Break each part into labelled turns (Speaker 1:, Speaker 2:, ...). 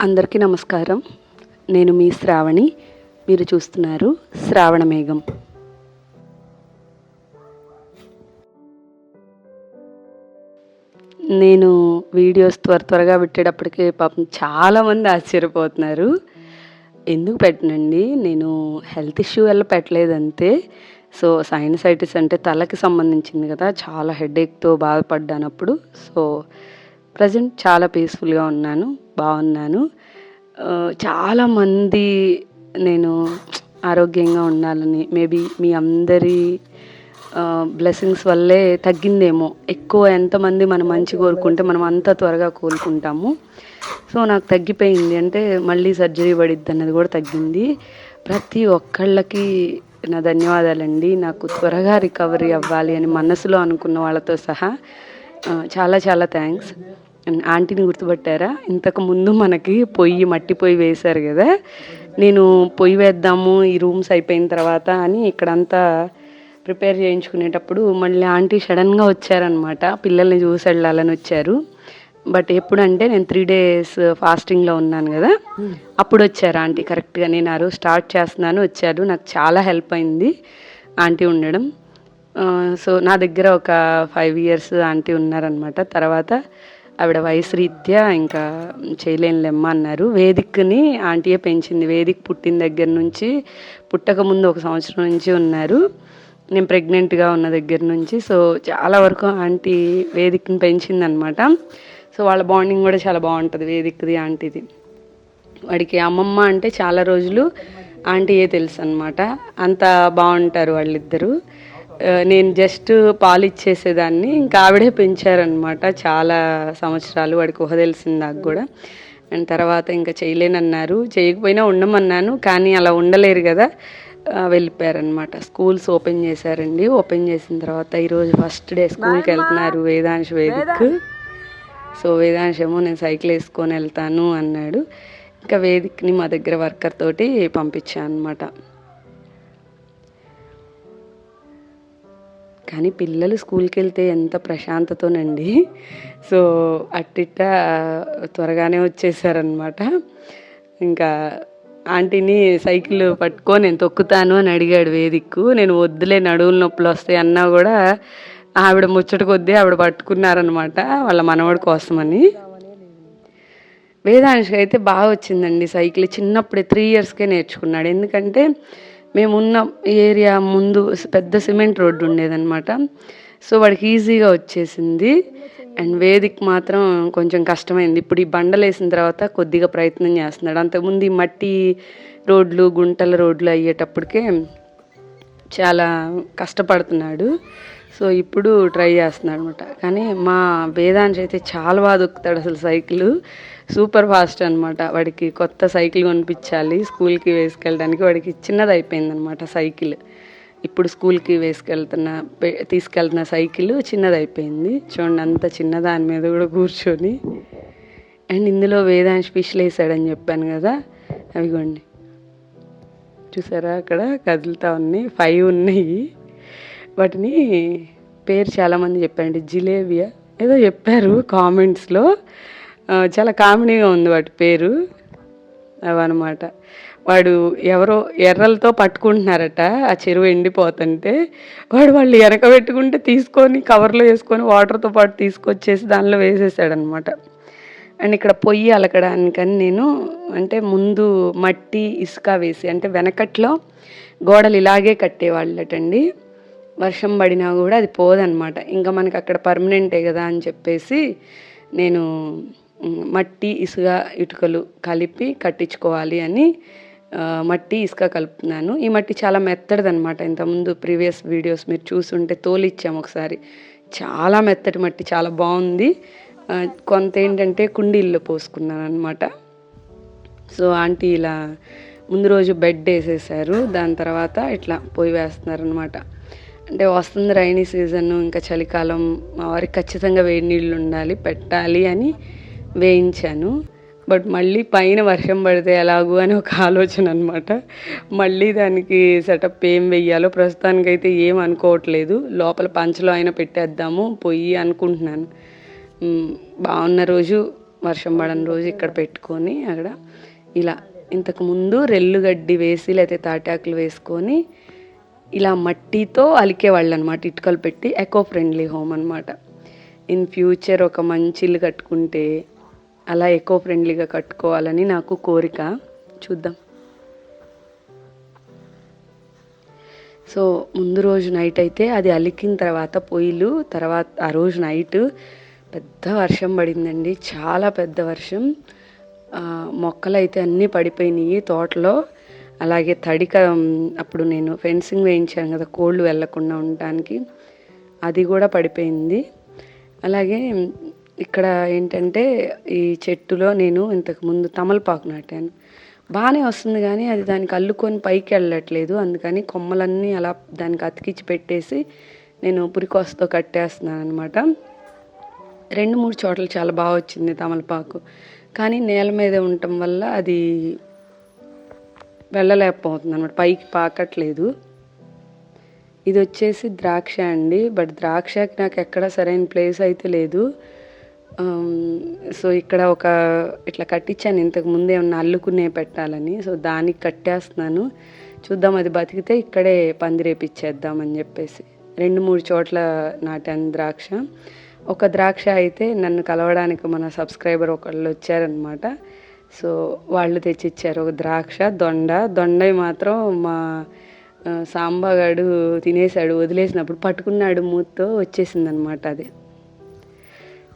Speaker 1: అందరికీ నమస్కారం. నేను మీ శ్రావణి. మీరు చూస్తున్నారు శ్రావణ మేఘం. నేను వీడియోస్ త్వర త్వరగా పెట్టేటప్పటికే పాపం చాలామంది ఆశ్చర్యపోతున్నారు. ఎందుకు పెట్టనండి? నేను హెల్త్ ఇష్యూ వల్ల పెట్టలేదు అంతే సో సైనసైటిస్ అంటే తలకి సంబంధించింది కదా. చాలా హెడేక్తో బాధపడ్డానప్పుడు. సో ప్రజెంట్ చాలా పీస్ఫుల్గా ఉన్నాను. బాగున్నాను. చాలామంది నేను ఆరోగ్యంగా ఉండాలని మేబీ మీ అందరి బ్లెస్సింగ్స్ వల్లే తగ్గిందేమో. ఎక్కువ ఎంతమంది మనం మంచి కోరుకుంటే మనం అంత త్వరగా కోలుకుంటాము. సో నాకు తగ్గిపోయింది. అంటే మళ్ళీ సర్జరీ పడిద్ది అన్నది కూడా తగ్గింది. ప్రతి ఒక్కళ్ళకి నా ధన్యవాదాలండి. నాకు త్వరగా రికవరీ అవ్వాలి అని మనసులో అనుకున్న వాళ్ళతో సహా చాలా చాలా థ్యాంక్స్. ఆంటీని గుర్తుపట్టారా? ఇంతకు ముందు మనకి పొయ్యి మట్టి పొయ్యి వేశారు కదా. నేను పొయ్యి వేద్దాము ఈ రూమ్స్ అయిపోయిన తర్వాత అని ఇక్కడంతా ప్రిపేర్ చేయించుకునేటప్పుడు మళ్ళీ ఆంటీ సడన్గా వచ్చారనమాట పిల్లల్ని చూసి వెళ్ళాలని వచ్చారు. బట్ ఎప్పుడంటే నేను త్రీ డేస్ ఫాస్టింగ్లో ఉన్నాను కదా. అప్పుడు వచ్చారు ఆంటీ. కరెక్ట్గా నేను ఆ రోజు స్టార్ట్ చేస్తున్నాను వచ్చారు. నాకు చాలా హెల్ప్ అయింది ఆంటీ ఉండడం. సో నా దగ్గర ఒక ఫైవ్ ఇయర్స్ ఆంటీ ఉన్నారనమాట తర్వాత ఆవిడ వయసు రీత్యా ఇంకా చేయలేనులేమ్మ అన్నారు. వేదిక్ని ఆంటీయే పెంచింది. వేదిక్ పుట్టిన దగ్గర నుంచి పుట్టక ముందు ఒక సంవత్సరం నుంచి ఉన్నారు. నేను ప్రెగ్నెంట్గా ఉన్న దగ్గర నుంచి. సో చాలా వరకు ఆంటీ వేదిక్ని పెంచిందనమాట. సో వాళ్ళ బాండింగ్ కూడా చాలా బాగుంటుంది వేదిక్ది ఆంటీది. వాడికి అమ్మమ్మ అంటే చాలా రోజులు ఆంటీయే తెలుసు అనమాట అంత బాగుంటారు వాళ్ళిద్దరూ. నేను జస్ట్ పాలు ఇచ్చేసేదాన్ని. ఇంకా ఆవిడే పెంచారనమాట చాలా సంవత్సరాలు వాడికి ఊహ తెలిసింది నాకు కూడా. అండ్ తర్వాత ఇంకా చేయలేనన్నారు. చేయకపోయినా ఉండమన్నాను కానీ అలా ఉండలేరు కదా వెళ్ళిపోయారనమాట స్కూల్స్ ఓపెన్ చేశారండి. ఓపెన్ చేసిన తర్వాత ఈరోజు ఫస్ట్ డే స్కూల్కి వెళ్తున్నారు వేదాంశ్ వేదిక్. సో వేదాంశ్ ఏమో నేను సైకిల్ వేసుకొని వెళ్తాను అన్నాడు. ఇంకా వేదిక్ని మా దగ్గర వర్కర్ తోటి పంపించాను అనమాట కానీ పిల్లలు స్కూల్కి వెళ్తే ఎంత ప్రశాంతతోనండి. సో అట్టిట్ట త్వరగానే వచ్చేసారనమాట ఇంకా ఆంటీని సైకిల్ పట్టుకొని నేను తొక్కుతాను అని అడిగాడు వేదిక్కు. నేను వద్దులే నడువులు నొప్పులు వస్తాయి అన్నా కూడా ఆవిడ ముచ్చట కొద్దీ ఆవిడ పట్టుకున్నారనమాట వాళ్ళ మనవడి కోసమని. వేదాంశకి అయితే బాగా వచ్చిందండి సైకిల్. చిన్నప్పుడే త్రీ ఇయర్స్కే నేర్చుకున్నాడు. ఎందుకంటే మేమున్న ఏరియా ముందు పెద్ద సిమెంట్ రోడ్డు ఉండేదన్నమాట. సో వాడికి ఈజీగా వచ్చేసింది. అండ్ వేదిక్ మాత్రం కొంచెం కష్టమైంది. ఇప్పుడు ఈ బండలు వేసిన తర్వాత కొద్దిగా ప్రయత్నం చేస్తున్నాడు. అంతకుముందు ఈ మట్టి రోడ్లు గుంటల రోడ్లు అయ్యేటప్పటికే చాలా కష్టపడుతున్నాడు. సో ఇప్పుడు ట్రై చేస్తున్నాడు అనమాట కానీ మా వేదాంశ అయితే చాలా బాగా దొక్కుతాడు అసలు సైకిల్. సూపర్ ఫాస్ట్ అనమాట వాడికి కొత్త సైకిల్ కొనిపించాలి స్కూల్కి వేసుకెళ్ళడానికి వాడికి చిన్నది అయిపోయింది అనమాట సైకిల్. ఇప్పుడు స్కూల్కి వేసుకెళ్తున్న పే- తీసుకెళ్తున్న సైకిల్ చిన్నది అయిపోయింది. చూడండి అంత చిన్న దాని మీద కూడా కూర్చొని. అండ్ ఇందులో వేదాంశ్ ఫిష్లు వేసాడని చెప్పాను కదా అవిగోండి. చూసారా అక్కడ కదులుతా ఉన్నాయి ఫైవ్ ఉన్నాయి. వాటిని పేరు చాలామంది చెప్పారండి జిలేబియా. ఏదో చెప్పారు కామెంట్స్లో. చాలా కామెడీగా ఉంది వాటి పేరు. అవన్నమాట. వాడు ఎవరో ఎర్రలతో పట్టుకుంటున్నారట ఆ చెరువు ఎండిపోతుంటే. వాడు వాళ్ళు వెనక పెట్టుకుంటే తీసుకొని కవర్లో వేసుకొని వాటర్తో పాటు తీసుకొచ్చేసి దానిలో వేసేసాడనమాట అండ్ ఇక్కడ పొయ్యి అలకడానికని నేను అంటే ముందు మట్టి ఇసుక వేసి అంటే వెనకట్లో గోడలు ఇలాగే కట్టేవాళ్ళటండి. వర్షం పడినా కూడా అది పోదనమాట ఇంకా మనకి అక్కడ పర్మనెంటే కదా అని చెప్పేసి నేను మట్టి ఇసుక ఇటుకలు కలిపి కట్టించుకోవాలి అని మట్టి ఇసుక కలుపుతున్నాను. ఈ మట్టి చాలా మెత్తడిదనమాట ఇంతకుముందు ప్రీవియస్ వీడియోస్ మీరు చూసుంటే తోలిచ్చాము ఒకసారి. చాలా మెత్తటి మట్టి చాలా బాగుంది. కొంత ఏంటంటే కుండీల్లో పోసుకున్నాను అనమాట సో ఆంటీ ఇలా ముందు రోజు బెడ్ వేసేసారు. దాని తర్వాత ఇట్లా పొయ్యి వేస్తున్నారు అనమాట అంటే వస్తుంది రైనీ సీజన్ ఇంకా చలికాలం మా వారికి ఖచ్చితంగా వేడి నీళ్ళు ఉండాలి పెట్టాలి అని వేయించాను. బట్ మళ్ళీ పైన వర్షం పడితే ఎలాగూ అని ఒక ఆలోచన అనమాట మళ్ళీ దానికి సెటప్ ఏం వెయ్యాలో ప్రస్తుతానికైతే ఏం అనుకోవట్లేదు. లోపల పంచలో అయినా పెట్టేద్దాము పొయ్యి అనుకుంటున్నాను. బాగున్న రోజు వర్షం పడని రోజు ఇక్కడ పెట్టుకొని అక్కడ ఇలా ఇంతకుముందు రెల్లుగడ్డి వేసి లేకపోతే తాటాకులు వేసుకొని ఇలా మట్టితో అలికేవాళ్ళు అనమాట ఇటుకలు పెట్టి ఎకో ఫ్రెండ్లీ హోమ్ అనమాట ఇన్ ఫ్యూచర్ ఒక మంచి ఇల్లు కట్టుకుంటే అలా ఎకో ఫ్రెండ్లీగా కట్టుకోవాలని నాకు కోరిక. చూద్దాం. సో ముందు రోజు నైట్ అయితే అది అలికిన తర్వాత పొయ్యిలు తర్వాత ఆ రోజు నైట్ పెద్ద వర్షం పడిందండి. చాలా పెద్ద వర్షం. మొక్కలు అయితే అన్నీ పడిపోయినాయి తోటలో. అలాగే తడిక అప్పుడు నేను ఫెన్సింగ్ వేయించాను కదా కోళ్ళు వెళ్ళకుండా ఉండటానికి. అది కూడా పడిపోయింది. అలాగే ఇక్కడ ఏంటంటే ఈ చెట్టులో నేను ఇంతకుముందు తమలపాకు నాటాను. బాగానే వస్తుంది కానీ అది దానికి అల్లుకొని పైకి వెళ్ళట్లేదు. అందుకని కొమ్మలన్నీ అలా దానికి అతికిచ్చి పెట్టేసి నేను పురికోసతో కట్టేస్తున్నాను అనమాట రెండు మూడు చోట్ల చాలా బాగా వచ్చింది తమలపాకు. కానీ నేల మీద ఉండటం వల్ల అది వెళ్ళలేకపోతుంది అనమాట పైకి పాకట్లేదు. ఇది వచ్చేసి ద్రాక్ష అండి. బట్ ద్రాక్షకి నాకు ఎక్కడ సరైన ప్లేస్ అయితే లేదు. Um, సో ఇక్కడ ఒక ఇట్లా కట్టించాను. ఇంతకు ముందే ఏమన్నా అల్లుకునే పెట్టాలని. సో దానికి కట్టేస్తున్నాను. చూద్దాం అది బతికితే ఇక్కడే పందిరేపిచ్చేద్దామని చెప్పేసి. రెండు మూడు చోట్ల నాటాను ద్రాక్ష. ఒక ద్రాక్ష అయితే నన్ను కలవడానికి మన సబ్స్క్రైబర్ ఒకళ్ళు వచ్చారనమాట సో వాళ్ళు తెచ్చిచ్చారు ఒక ద్రాక్ష దొండ. దొండవి మాత్రం మా సాంబగాడు సాంబాగాడు తినేసాడు. వదిలేసినప్పుడు పట్టుకున్నాడు మూతో వచ్చేసిందనమాట అది.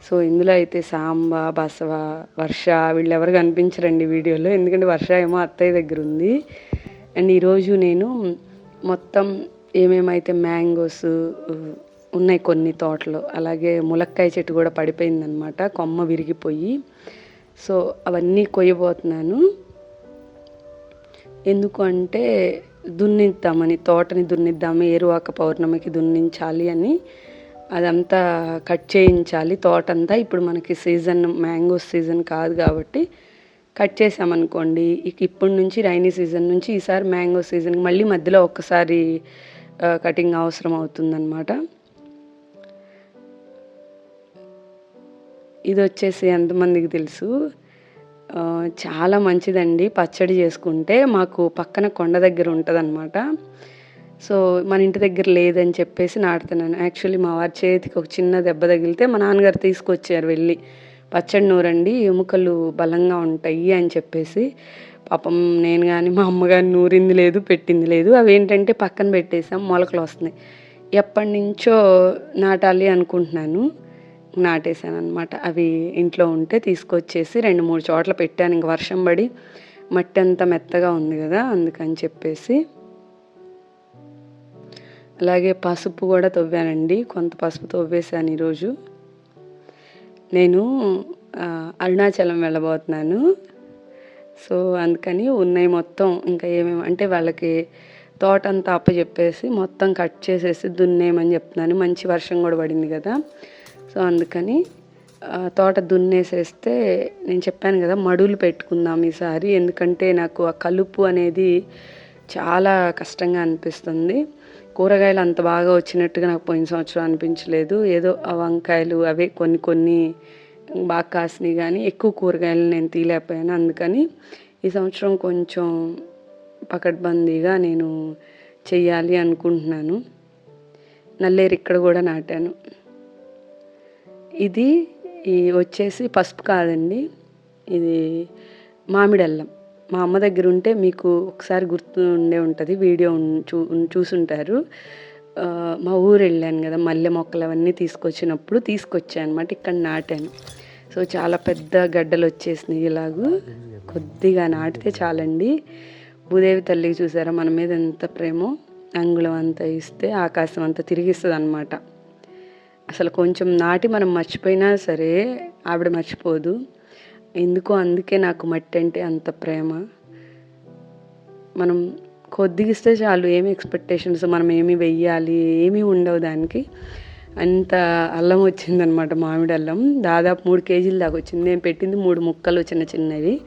Speaker 1: సో ఇందులో అయితే సాంబ బసవ వర్ష వీళ్ళెవరు కనిపించరండి వీడియోలో. ఎందుకంటే వర్ష ఏమో అత్తయ్య దగ్గర ఉంది. అండ్ ఈరోజు నేను మొత్తం ఏమేమైతే మ్యాంగోస్ ఉన్నాయి కొన్ని తోటలు అలాగే ములక్కాయ చెట్టు కూడా పడిపోయిందనమాట కొమ్మ విరిగిపోయి. సో అవన్నీ కొయ్యబోతున్నాను. ఎందుకు అంటే దున్నిద్దామని తోటని దున్నిద్దాము ఏరువాక పౌర్ణమికి దున్నించాలి అని అదంతా కట్ చేయించాలి. తోట అంతా ఇప్పుడు మనకి సీజన్ మ్యాంగో సీజన్ కాదు కాబట్టి కట్ చేసామనుకోండి ఇక ఇప్పటి నుంచి రైనీ సీజన్ నుంచి ఈసారి మ్యాంగో సీజన్ మళ్ళీ మధ్యలో ఒక్కసారి కటింగ్ అవసరం అవుతుందన్నమాట. ఇది వచ్చేసి ఎంతమందికి తెలుసు? చాలా మంచిదండి పచ్చడి చేసుకుంటే మాకు పక్కన కొండ దగ్గర ఉంటుందన్నమాట. సో మన ఇంటి దగ్గర లేదని చెప్పేసి నాటుతున్నాను. యాక్చువల్లీ మా వారి చేతికి ఒక చిన్న దెబ్బ తగిలితే మా నాన్నగారు తీసుకొచ్చారు వెళ్ళి. పచ్చడి నూరండి ఎముకలు బలంగా ఉంటాయి అని చెప్పేసి. పాపం నేను కానీ మా అమ్మ కానీ నూరింది లేదు పెట్టింది లేదు. అవి ఏంటంటే పక్కన పెట్టేసాం మొలకలు వస్తున్నాయి. ఎప్పటి నుంచో నాటాలి అనుకుంటున్నాను. నాటేశాను అనమాట అవి ఇంట్లో ఉంటే తీసుకొచ్చేసి రెండు మూడు చోట్ల పెట్టాను. ఇంక వర్షం పడి మట్టి అంతా మెత్తగా ఉంది కదా అందుకని చెప్పేసి. అలాగే పసుపు కూడా తవ్వానండి. కొంత పసుపు తవ్వేశాను ఈరోజు. నేను అరుణాచలం వెళ్ళబోతున్నాను. సో అందుకని ఉన్నాయి మొత్తం. ఇంకా ఏమేమి అంటే వాళ్ళకి తోట అంతా అప్పచెప్పేసి మొత్తం కట్ చేసేసి దున్నేయమని చెప్తున్నాను. మంచి వర్షం కూడా పడింది కదా. సో అందుకని తోట దున్నేసేస్తే నేను చెప్పాను కదా మడులు పెట్టుకుందాం ఈసారి. ఎందుకంటే నాకు ఆ కలుపు అనేది చాలా కష్టంగా అనిపిస్తుంది. కూరగాయలు అంత బాగా వచ్చినట్టుగా నాకు పోయిన సంవత్సరం అనిపించలేదు. ఏదో ఆ వంకాయలు అవే కొన్ని కొన్ని బాగా కాసినాయి కానీ ఎక్కువ కూరగాయలు నేను తీయలేకపోయాను. అందుకని ఈ సంవత్సరం కొంచెం పకడ్బందీగా నేను చెయ్యాలి అనుకుంటున్నాను. నల్లేరు ఇక్కడ కూడా నాటాను. ఇది ఈ వచ్చేసి పసుపు కాదండి. ఇది మామిడి అల్లం. మా అమ్మ దగ్గర ఉంటే మీకు ఒకసారి గుర్తు ఉండే ఉంటుంది వీడియో చూ చూసుంటారు. మా ఊరు వెళ్ళాను కదా మల్లె మొక్కలు అవన్నీ తీసుకొచ్చినప్పుడు తీసుకొచ్చాను అనమాట ఇక్కడ నాటాను. సో చాలా పెద్ద గడ్డలు వచ్చేసినాయి ఇలాగూ. కొద్దిగా నాటితే చాలండి. భూదేవి తల్లికి చూసారా మన మీద ఎంత ప్రేమో. అంగుళం అంతా ఇస్తే ఆకాశం అంతా తిరిగిస్తుంది అనమాట అసలు కొంచెం నాటి మనం మర్చిపోయినా సరే ఆవిడ మర్చిపోదు. ఎందుకో అందుకే నాకు మట్టి అంటే అంత ప్రేమ. మనం కొద్దిగా ఇస్తే చాలు ఏమి ఎక్స్పెక్టేషన్స్ మనం ఏమి వెయ్యాలి ఏమీ ఉండవు దానికి. అంత అల్లం వచ్చిందనమాట మామిడి అల్లం. దాదాపు మూడు కేజీల దాకా వచ్చింది. నేను పెట్టింది మూడు ముక్కలు చిన్న చిన్నవి.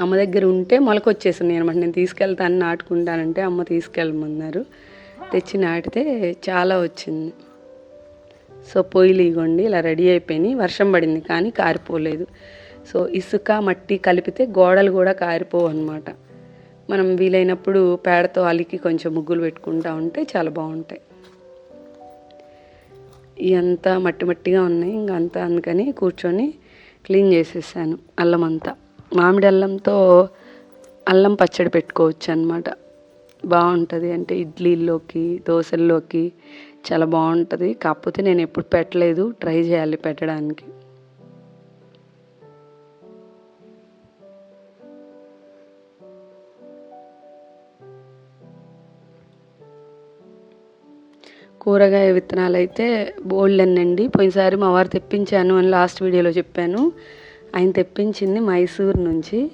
Speaker 1: అమ్మ దగ్గర ఉంటే మొలకొచ్చేసింది అనమాట నేను తీసుకెళ్తాను నాటుకుంటానంటే అమ్మ తీసుకెళ్ళమన్నారు. తెచ్చి నాటితే చాలా వచ్చింది. సో పొయ్యిలు ఇగోండి ఇలా రెడీ అయిపోయినాయి. వర్షం పడింది కానీ కారిపోలేదు. సో ఇసుక మట్టి కలిపితే గోడలు కూడా కారిపోవు అనమాట మనం వీలైనప్పుడు పేడతో అలికి కొంచెం ముగ్గులు పెట్టుకుంటా ఉంటే చాలా బాగుంటాయి. ఇవంతా మట్టి మట్టిగా ఉన్నాయి. ఇంకా అంతా అందుకని కూర్చొని క్లీన్ చేసేసాను అల్లం అంతా. మామిడి అల్లంతో అల్లం పచ్చడి పెట్టుకోవచ్చు అనమాట బాగుంటుంది అంటే ఇడ్లీల్లోకి దోశల్లోకి చాలా బాగుంటుంది. కాకపోతే నేను ఎప్పుడు పెట్టలేదు. ట్రై చేయాలి పెట్టడానికి. కూరగాయ విత్తనాలు అయితే బోల్డెన్నండి పోయినసారి మా వారు తెప్పించాను అని లాస్ట్ వీడియోలో చెప్పాను. ఆయన తెప్పించింది మైసూర్ నుంచి.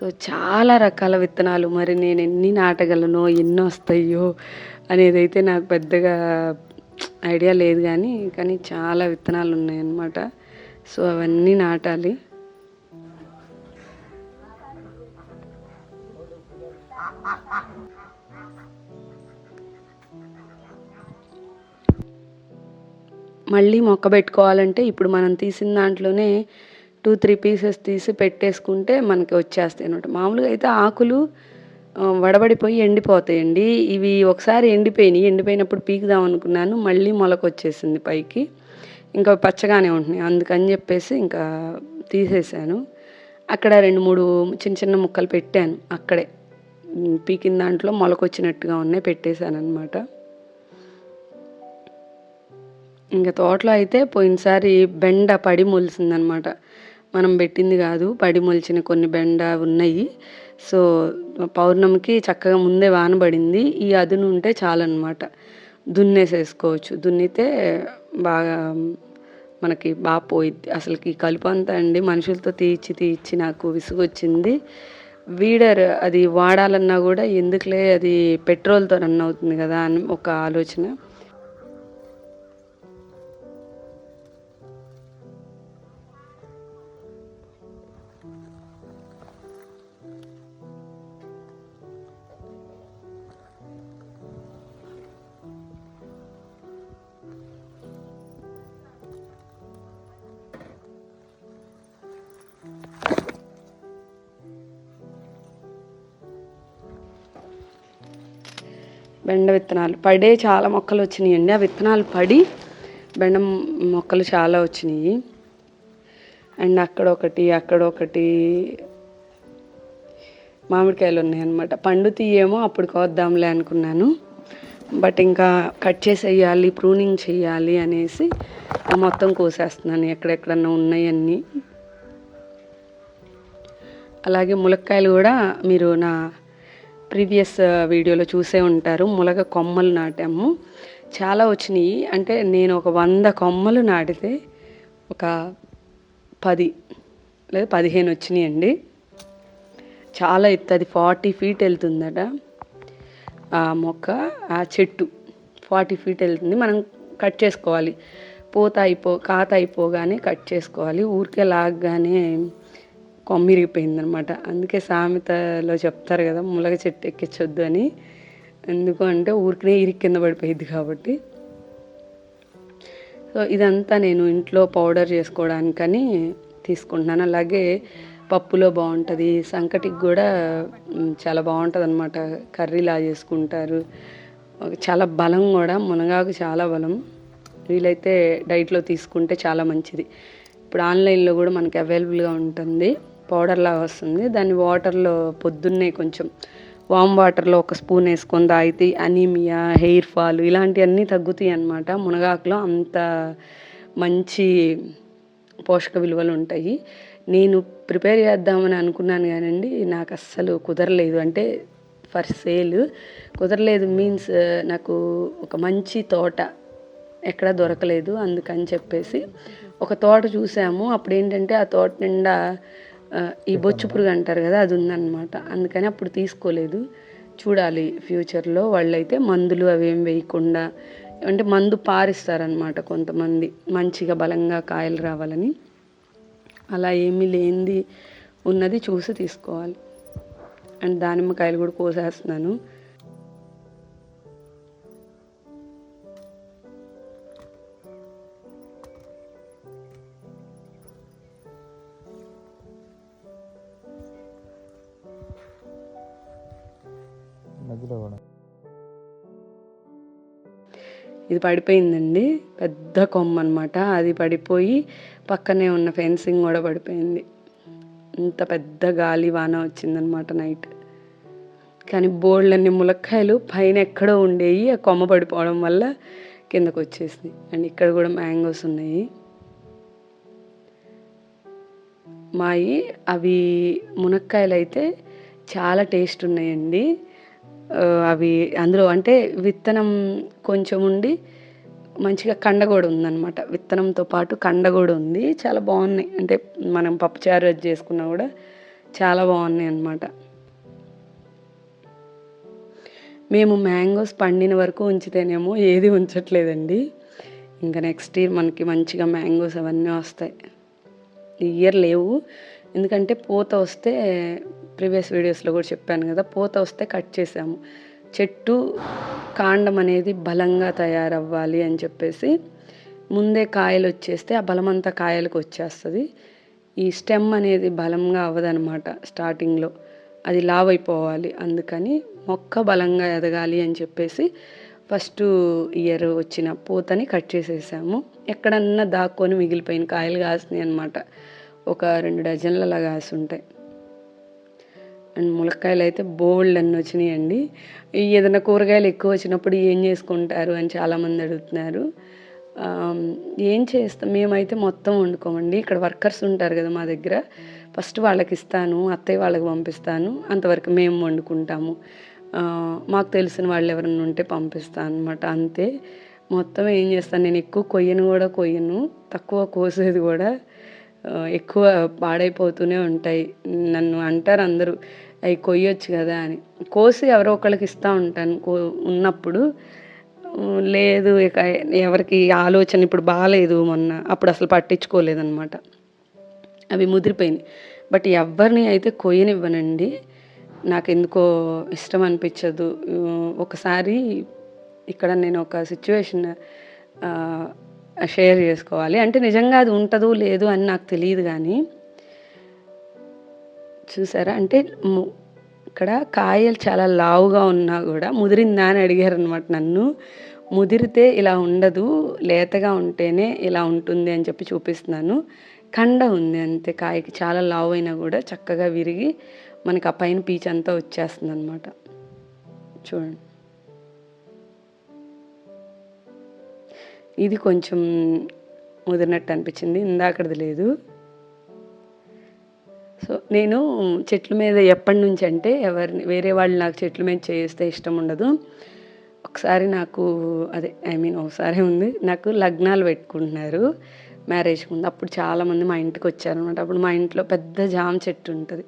Speaker 1: సో చాలా రకాల విత్తనాలు. మరి నేను ఎన్ని నాటగలను ఎన్ని వస్తాయో అనేది అయితే నాకు పెద్దగా ఐడియా లేదు కానీ కానీ చాలా విత్తనాలు ఉన్నాయన్నమాట. సో అవన్నీ నాటాలి. మళ్ళీ మొక్క పెట్టుకోవాలంటే ఇప్పుడు మనం తీసిన దాంట్లోనే టూ త్రీ పీసెస్ తీసి పెట్టేసుకుంటే మనకి వచ్చేస్తాయి అనమాట మామూలుగా అయితే ఆకులు వడబడిపోయి ఎండిపోతాయండి. ఇవి ఒకసారి ఎండిపోయినాయి. ఎండిపోయినప్పుడు పీకుదాం అనుకున్నాను. మళ్ళీ మొలకొచ్చేసింది పైకి. ఇంకా పచ్చగానే ఉంటున్నాయి. అందుకని చెప్పేసి ఇంకా తీసేసాను. అక్కడ రెండు మూడు చిన్న చిన్న ముక్కలు పెట్టాను. అక్కడే. పీకిన దాంట్లో మొలకొచ్చినట్టుగా ఉన్నాయి. పెట్టేశాను అనమాట ఇంకా తోటలో అయితే పోయినసారి బెండ పడి మొలిసిందనమాట మనం పెట్టింది కాదు. పడి మొలిచిన కొన్ని బెండ ఉన్నాయి. సో పౌర్ణమికి చక్కగా ముందే వాన పడింది. ఈ అదును ఉంటే చాలన్నమాట. దున్నేసేసుకోవచ్చు. దున్నితే బాగా మనకి బాగా పోయిద్ది. అసలుకి కలుపు అంతా అండి మనుషులతో తీర్చి తీర్చి నాకు విసుగొచ్చింది. వీడర్ అది వాడాలన్నా కూడా ఎందుకులే అది పెట్రోల్తో రన్ అవుతుంది కదా అని ఒక ఆలోచన. బెండ విత్తనాలు పడే చాలా మొక్కలు వచ్చినాయండి. ఆ విత్తనాలు పడి బెండ మొక్కలు చాలా వచ్చినాయి. అండ్ అక్కడ ఒకటి అక్కడ ఒకటి మామిడికాయలు ఉన్నాయన్నమాట. పండు తీయేమో అప్పుడు కోద్దాంలే అనుకున్నాను. బట్ ఇంకా కట్ చేసేయాలి ప్రూనింగ్ చేయాలి అనేసి మొత్తం కోసేస్తున్నాను. ఎక్కడెక్కడన్నా ఉన్నాయన్నీ. అలాగే ములక్కాయలు కూడా మీరు నా ప్రీవియస్ వీడియోలో చూసే ఉంటారు. ములగ కొమ్మలు నాటాము. చాలా వచ్చినాయి. అంటే నేను ఒక వంద కొమ్మలు నాటితే ఒక పది లేదా పదిహేను వచ్చినాయండి. చాలా ఎత్తు. అది ఫార్టీ ఫీట్ వెళ్తుందట ఆ మొక్క ఆ చెట్టు. ఫార్టీ ఫీట్ వెళ్తుంది. మనం కట్ చేసుకోవాలి. పూత అయిపో కాత అయిపోగానే కట్ చేసుకోవాలి. ఊరికే లాగగానే కొమ్మిరిగిపోయింది అనమాట అందుకే సామెతలో చెప్తారు కదా ములగ చెట్టు ఎక్కించొద్దు అని. ఎందుకు అంటే ఊరికనే ఇరికి కింద పడిపోయింది కాబట్టి. సో ఇదంతా నేను ఇంట్లో పౌడర్ చేసుకోవడానికని తీసుకుంటున్నాను. అలాగే పప్పులో బాగుంటుంది సంకటికి కూడా చాలా బాగుంటుంది అనమాట కర్రీలా చేసుకుంటారు. చాలా బలం కూడా మునగాకు చాలా బలం. వీలైతే డైట్లో తీసుకుంటే చాలా మంచిది. ఇప్పుడు ఆన్లైన్లో కూడా మనకి అవైలబుల్గా ఉంటుంది. పౌడర్లా వస్తుంది. దాన్ని వాటర్లో పొద్దున్నే కొంచెం వామ్ వాటర్లో ఒక స్పూన్ వేసుకొని తాగితే అనీమియా హెయిర్ ఫాల్ ఇలాంటివన్నీ తగ్గుతాయి అన్నమాట. మునగాకులో అంత మంచి పోషక విలువలు ఉంటాయి. నేను ప్రిపేర్ చేద్దామని అనుకున్నాను కానండి నాకు అస్సలు కుదరలేదు. అంటే ఫర్ సేల్ కుదరలేదు మీన్స్ నాకు ఒక మంచి తోట ఎక్కడ దొరకలేదు అందుకని చెప్పేసి ఒక తోట చూసాము. అప్పుడు ఏంటంటే ఆ తోట నిండా ఈ బొచ్చు పురుగు అంటారు కదా అది ఉందన్నమాట. అందుకని అప్పుడు తీసుకోలేదు. చూడాలి ఫ్యూచర్లో వాళ్ళైతే మందులు అవేం వేయకుండా అంటే మందు పారిస్తారనమాట కొంతమంది మంచిగా బలంగా కాయలు రావాలని. అలా ఏమీ లేనిది ఉన్నది చూసి తీసుకోవాలి. అండ్ దానిమ్మకాయలు కూడా కోసేస్తున్నాను. ఇది పడిపోయిందండి. పెద్ద కొమ్మ అనమాట అది పడిపోయి పక్కనే ఉన్న ఫెన్సింగ్ కూడా పడిపోయింది. ఇంత పెద్ద గాలి వాన వచ్చిందనమాట నైట్. కానీ బోల్డన్ని ములక్కాయలు పైన ఎక్కడో ఉండేవి ఆ కొమ్మ పడిపోవడం వల్ల కిందకు వచ్చేసింది అండ్ ఇక్కడ కూడా మ్యాంగోస్ ఉన్నాయి. మాయి అవి మునక్కాయలు అయితే చాలా టేస్ట్ ఉన్నాయండి. అవి అందులో అంటే విత్తనం కొంచెం ఉండి మంచిగా కండ కూడా ఉందన్నమాట. విత్తనంతో పాటు కండ కూడా ఉంది. చాలా బాగున్నాయి. అంటే మనం పప్పుచారు అది చేసుకున్నా కూడా చాలా బాగున్నాయి అన్నమాట. మేము మ్యాంగోస్ పండిన వరకు ఉంచితేనేమో ఏది ఉంచట్లేదండి. ఇంకా నెక్స్ట్ ఇయర్ మనకి మంచిగా మ్యాంగోస్ అవన్నీ వస్తాయి. ఈ ఇయర్ లేవు. ఎందుకంటే పూత వస్తే ప్రీవియస్ వీడియోస్లో కూడా చెప్పాను కదా పూత వస్తే కట్ చేసాము చెట్టు కాండం అనేది బలంగా తయారవ్వాలి అని చెప్పేసి ముందే కాయలు వచ్చేస్తే ఆ బలమంతా కాయలకు వచ్చేస్తుంది. ఈ స్టెమ్ అనేది బలంగా అవ్వదనమాట స్టార్టింగ్లో. అది లావ్ అయిపోవాలి అందుకని మొక్క బలంగా ఎదగాలి అని చెప్పేసి ఫస్ట్ ఇయర్ వచ్చిన పూతని కట్ చేసేసాము. ఎక్కడన్నా దాక్కొని మిగిలిపోయిన కాయలు కాసినాయి అనమాట ఒక రెండు డజన్లలా కాసి ఉంటాయి అండ్ ములక్కాయలు అయితే బోల్డ్ అన్ని వచ్చినాయండి. ఏదైనా కూరగాయలు ఎక్కువ వచ్చినప్పుడు ఏం చేసుకుంటారు అని చాలామంది అడుగుతున్నారు. ఏం చేస్తాం? మేమైతే మొత్తం వండుకోమండి. ఇక్కడ వర్కర్స్ ఉంటారు కదా మా దగ్గర. ఫస్ట్ వాళ్ళకి ఇస్తాను అత్తయ్య వాళ్ళకి పంపిస్తాను అంతవరకు మేము వండుకుంటాము. మాకు తెలిసిన వాళ్ళు ఎవరైనా ఉంటే పంపిస్తాను అనమాట అంతే. మొత్తం ఏం చేస్తాను? నేను ఎక్కువ కొయ్యను కూడా కొయ్యను తక్కువ కోసేది కూడా ఎక్కువ పాడైపోతూనే ఉంటాయి. నన్ను అంటారు అందరూ అవి కొయ్యొచ్చు కదా అని. కోసి ఎవరో ఒకళ్ళకి ఇస్తూ ఉంటాను. కో ఉన్నప్పుడు లేదు ఇక ఎవరికి ఆలోచన ఇప్పుడు బాగాలేదు మొన్న. అప్పుడు అసలు పట్టించుకోలేదన్నమాట. అవి ముదిరిపోయినాయి. బట్ ఎవరిని అయితే కొయ్యనివ్వనండి నాకు ఎందుకో ఇష్టం అనిపించదు. ఒకసారి ఇక్కడ నేను ఒక సిచ్యువేషన్ షేర్ చేసుకోవాలి. అంటే నిజంగా అది ఉంటుందో లేదు అని నాకు తెలియదు కానీ చూసారా? అంటే ఇక్కడ కాయలు చాలా లావుగా ఉన్నా కూడా ముదిరిందా అని అడిగారు అనమాట నన్ను. ముదిరితే ఇలా ఉండదు లేతగా ఉంటేనే ఇలా ఉంటుంది అని చెప్పి చూపిస్తున్నాను. కండ ఉంది అంతే కాయకి చాలా లావు అయినా కూడా చక్కగా విరిగి మనకి ఆ పైన పీచ్ అంతా వచ్చేస్తుంది అనమాట చూడండి. ఇది కొంచెం ముదిరినట్టు అనిపించింది. ఇందాకది లేదు. సో నేను చెట్ల మీద ఎప్పటి నుంచి అంటే ఎవరిని వేరే వాళ్ళు నాకు చెట్ల మీద చేస్తే ఇష్టం ఉండదు. ఒకసారి నాకు అదే ఐ మీన్ ఒకసారి ఉంది. నాకు లగ్నాలు పెట్టుకుంటున్నారు. మ్యారేజ్ ముందు అప్పుడు చాలామంది మా ఇంటికి వచ్చారనమాట. అప్పుడు మా ఇంట్లో పెద్ద జామ చెట్టు ఉంటుంది.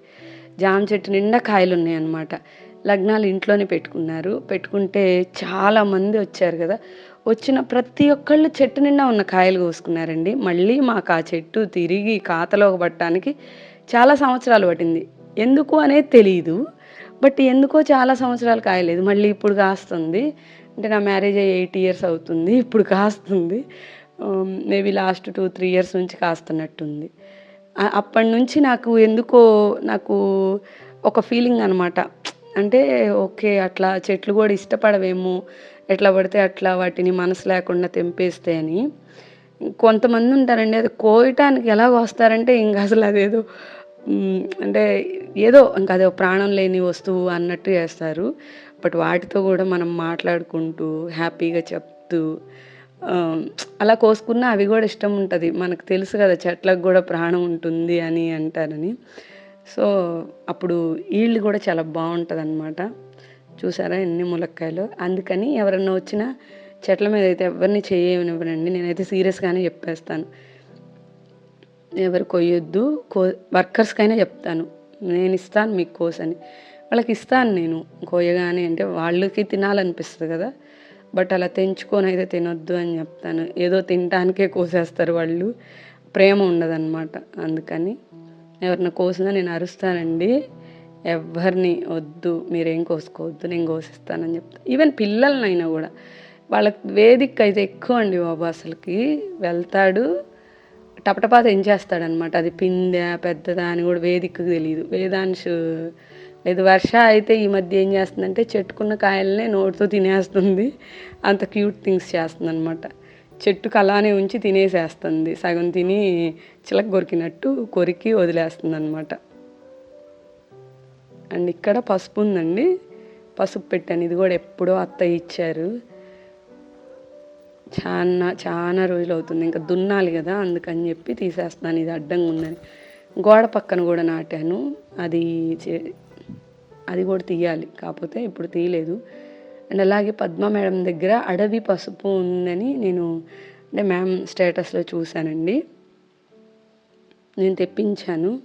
Speaker 1: జామ చెట్టు నిండా కాయలు ఉన్నాయన్నమాట. లగ్నాలు ఇంట్లోనే పెట్టుకున్నారు. పెట్టుకుంటే చాలా మంది వచ్చారు కదా. వచ్చిన ప్రతి ఒక్కళ్ళు చెట్టు నిండా ఉన్న కాయలు కోసుకున్నారండి. మళ్ళీ మాకు ఆ చెట్టు తిరిగి ఖాతాలోకి పట్టడానికి చాలా సంవత్సరాలు పట్టింది. ఎందుకు అనేది తెలియదు బట్ ఎందుకో చాలా సంవత్సరాలు కాయలేదు. మళ్ళీ ఇప్పుడు కాస్తుంది. అంటే నా మ్యారేజ్ అయ్యి ఎయిట్ ఇయర్స్ అవుతుంది. ఇప్పుడు కాస్తుంది. Maybe last two three years నుంచి కాస్తున్నట్టుంది. అప్పటి నుంచి నాకు ఎందుకో నాకు ఒక ఫీలింగ్ అనమాట అంటే ఓకే అట్లా చెట్లు కూడా ఇష్టపడవేమో. ఎట్లా పడితే అట్లా వాటిని మనసు లేకుండా తెంపేస్తే అని. కొంతమంది ఉంటారండి. అది కోయటానికి ఎలా వస్తారంటే ఇంకా అసలు అదేదో అంటే ఏదో ఇంకా అదే ప్రాణం లేని వస్తువు అన్నట్టు చేస్తారు. బట్ వాటితో కూడా మనం మాట్లాడుకుంటూ హ్యాపీగా చెప్తూ అలా కోసుకున్న అవి కూడా ఇష్టం ఉంటుంది. మనకు తెలుసు కదా చెట్లకు కూడా ప్రాణం ఉంటుంది అని అంటారని. సో అప్పుడు ఈళ్ళు కూడా చాలా బాగుంటుంది అనమాట చూసారా ఎన్ని ములక్కాయలు? అందుకని ఎవరన్నా వచ్చినా చెట్ల మీద అయితే ఎవరిని చేయనివ్వనండి. నేనైతే సీరియస్గానే చెప్పేస్తాను. ఎవరు కొయ్యొద్దు. కో వర్కర్స్కైనా చెప్తాను. నేను ఇస్తాను మీకు కోసని వాళ్ళకి ఇస్తాను నేను కోయగానే అంటే వాళ్ళకి తినాలనిపిస్తుంది కదా. బట్ అలా తెంచుకొని అయితే తినొద్దు అని చెప్తాను. ఏదో తినటానికే కోసేస్తారు వాళ్ళు. ప్రేమ ఉండదన్నమాట. అందుకని ఎవరిని కోసినా నేను అరుస్తానండి. ఎవరిని వద్దు మీరేం కోసుకోవద్దు నేను కోసిస్తానని చెప్తాను ఈవెన్ పిల్లలనైనా కూడా. వాళ్ళకి వేదిక అయితే ఎక్కువ అండి బాబు అసలుకి. వెళ్తాడు. టపటపా తెంచేస్తాడనమాట అది పిందె పెద్దదా అని కూడా వేదికకు తెలియదు వేదాంశ్ లేదు వర్ష అయితే ఈ మధ్య ఏం చేస్తుందంటే చెట్టుకున్న కాయలనే నోటితో తినేస్తుంది. అంత క్యూట్ థింగ్స్ చేస్తుంది అనమాట చెట్టుకు అలానే ఉంచి తినేసేస్తుంది. సగం తిని చిలక కొరికినట్టు కొరికి వదిలేస్తుంది అనమాట అండ్ ఇక్కడ పసుపు ఉందండి. పసుపు పెట్టాను. ఇది కూడా ఎప్పుడో అత్త ఇచ్చారు. చాలా చాలా రోజులు అవుతుంది ఇంకా దున్నాలి కదా అందుకని చెప్పి తీసేస్తున్నాను. ఇది అడ్డంగా ఉందని. గోడ పక్కన కూడా నాటాను. అది చే- అది కూడా తీయాలి. కాకపోతే ఇప్పుడు తీయలేదు. అండ్ అలాగే పద్మ మేడం దగ్గర అడవి పసుపు ఉందని నేను అంటే మ్యామ్ స్టేటస్లో చూశానండి. నేను తెప్పించాను.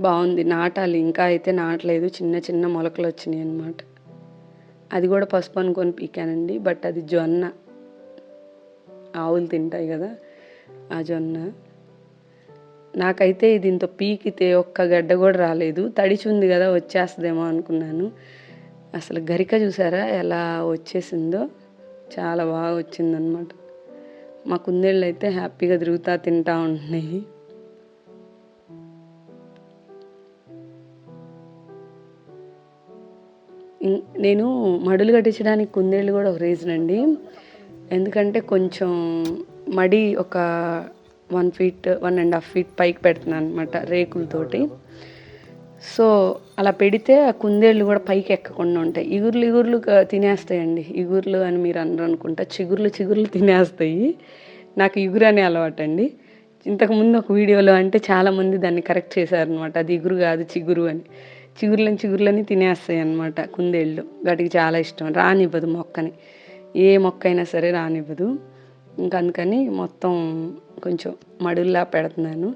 Speaker 1: బాగుంది. నాటాలి. ఇంకా అయితే నాటలేదు. చిన్న చిన్న మొలకలు వచ్చినాయి అన్నమాట అది కూడా పసుపు అనుకొని పీకానండి. బట్ అది జొన్న. ఆవులు తింటాయి కదా ఆ జొన్న. నాకైతే ఇది ఇంత పీకితే ఒక్క గడ్డ కూడా రాలేదు. తడిచి ఉంది కదా వచ్చేస్తుందేమో అనుకున్నాను. అసలు గరిక చూసారా ఎలా వచ్చేసిందో? చాలా బాగా వచ్చిందనమాట మా కుందేళ్ళు అయితే హ్యాపీగా తిరుగుతా తింటా ఉంటున్నాయి. నేను మడులు కట్టించడానికి కుందేళ్ళు కూడా ఒక రీజన్ అండి. ఎందుకంటే కొంచెం మడి ఒక one feet one and half feet పైకి పెడుతున్నాను అనమాట రేకులతోటి. సో అలా పెడితే ఆ కుందేళ్ళు కూడా పైకి ఎక్కకుండా ఉంటాయి. ఇగుర్లు ఇగుర్లు తినేస్తాయండి. ఇగుర్లు అని మీరు అందరూ అనుకుంటా. చిగుర్లు చిగుర్లు తినేస్తాయి. నాకు ఇగురు అనే అలవాటు అండి ఇంతకుముందు ఒక వీడియోలో అంటే చాలామంది దాన్ని కరెక్ట్ చేశారనమాట అది ఇగురు కాదు చిగురు అని. చిగుర్లని చిగుర్లని తినేస్తాయి అనమాట కుందేళ్ళు. వాటికి చాలా ఇష్టం. రానివ్వదు మొక్కని. ఏ మొక్క అయినా సరే రానివ్వదు. ఇంకా అందుకని మొత్తం కొంచెం మడుల్లా పెడుతున్నాను.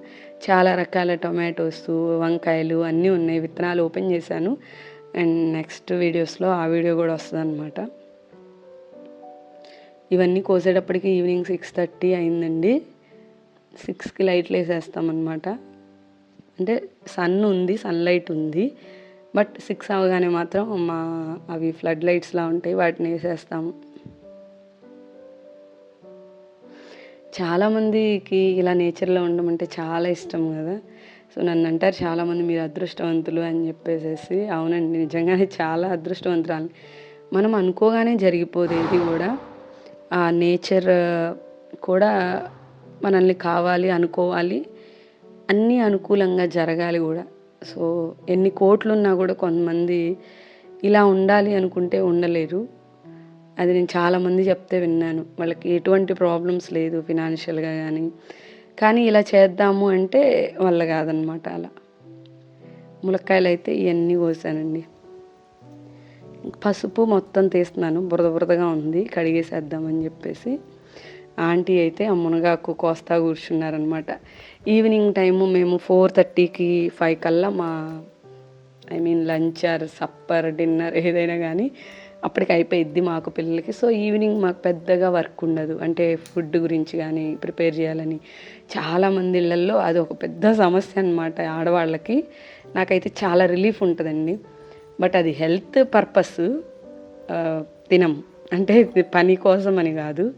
Speaker 1: చాలా రకాల టొమాటోస్ వంకాయలు అన్నీ ఉన్నాయి. విత్తనాలు ఓపెన్ చేశాను. అండ్ నెక్స్ట్ వీడియోస్లో ఆ వీడియో కూడా వస్తుంది అనమాట ఇవన్నీ కోసేటప్పటికి ఈవినింగ్ సిక్స్ థర్టీ అయిందండి. సిక్స్కి లైట్లు వేసేస్తామన్నమాట అంటే సన్ ఉంది సన్లైట్ ఉంది. బట్ సిక్స్ అవగానే మాత్రం మా అవి ఫ్లడ్ లైట్స్లా ఉంటాయి. వాటిని వేసేస్తాము. చాలామందికి ఇలా నేచర్లో ఉండడం అంటే చాలా ఇష్టం కదా. సో నన్ను అంటారు చాలామంది మీరు అదృష్టవంతులు అని చెప్పేసేసి. అవునండి నిజంగానే చాలా అదృష్టవంతురాలు. మనం అనుకోగానే జరిగిపోదేది కూడా. ఆ నేచర్ కూడా మనల్ని కావాలి అనుకోవాలి. అన్నీ అనుకూలంగా జరగాలి కూడా. సో ఎన్ని కోట్లు ఉన్నా కూడా కొంతమంది ఇలా ఉండాలి అనుకుంటే ఉండలేరు. అది నేను చాలామంది చెప్తే విన్నాను. వాళ్ళకి ఎటువంటి ప్రాబ్లమ్స్ లేదు ఫినాన్షియల్గా కానీ కానీ ఇలా చేద్దాము అంటే వాళ్ళ కాదనమాట అలా. ములక్కాయలు అయితే ఇవన్నీ కోసానండి. పసుపు మొత్తం తీస్తున్నాను. బురద బురదగా ఉంది. కడిగేసేద్దామని చెప్పేసి. ఆంటీ అయితే ఆ మునగాకు కోస్తా కూర్చున్నారనమాట. ఈవినింగ్ టైము మేము ఫోర్ థర్టీకి ఫైవ్ కల్లా మా I mean lunch or supper dinner ఏదైనా కానీ అప్పటికి అయిపోయిద్ది మాకు పిల్లలకి. సో ఈవినింగ్ మాకు పెద్దగా వర్క్ ఉండదు. అంటే ఫుడ్ గురించి కానీ ప్రిపేర్ చేయాలని చాలామంది ఇళ్ళల్లో అది ఒక పెద్ద సమస్య అనమాట ఆడవాళ్ళకి. నాకైతే చాలా రిలీఫ్ ఉంటుందండి. బట్ అది హెల్త్ పర్పస్ తినం అంటే పని కోసం అని కాదు.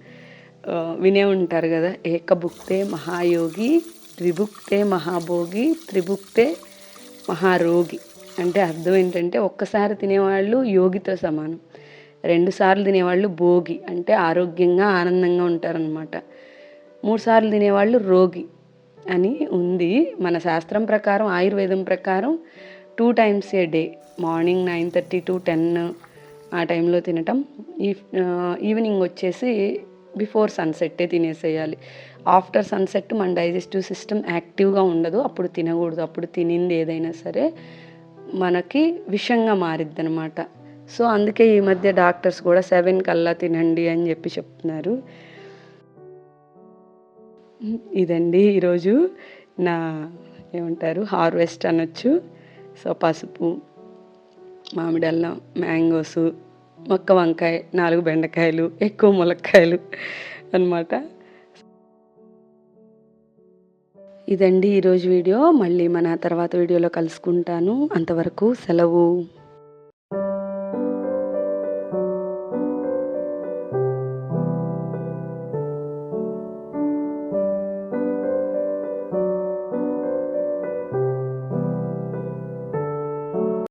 Speaker 1: వినే ఉంటారు కదా ఏకభుక్తే మహాయోగి ద్విభుక్తే మహాభోగి త్రిభుక్తే మహారోగి. అంటే అర్థం ఏంటంటే ఒక్కసారి తినేవాళ్ళు యోగితో సమానం. రెండు సార్లు తినేవాళ్ళు భోగి అంటే ఆరోగ్యంగా ఆనందంగా ఉంటారనమాట మూడు సార్లు తినేవాళ్ళు రోగి అని ఉంది మన శాస్త్రం ప్రకారం ఆయుర్వేదం ప్రకారం. Two times a day morning nine thirty to ten ఆ టైంలో తినటం. ఈ ఈవినింగ్ వచ్చేసి బిఫోర్ సన్సెట్టే తినేసేయాలి. ఆఫ్టర్ సన్సెట్ మన డైజెస్టివ్ సిస్టమ్ యాక్టివ్గా ఉండదు అప్పుడు తినకూడదు. అప్పుడు తినింది ఏదైనా సరే మనకి విషంగా మారిద్ది అనమాట సో అందుకే ఈ మధ్య డాక్టర్స్ కూడా సెవెన్ కల్లా తినండి అని చెప్పి చెప్తున్నారు. ఇదండి ఈరోజు నా ఏమంటారు హార్వెస్ట్ అనొచ్చు. సో పసుపు మామిడి అల్లం మ్యాంగోస్ మొక్క వంకాయ నాలుగు బెండకాయలు ఎక్కువ ములక్కాయలు అన్నమాట. ఇదండి ఈరోజు వీడియో. మళ్ళీ మన తర్వాత వీడియోలో కలుసుకుంటాను. అంతవరకు సెలవు.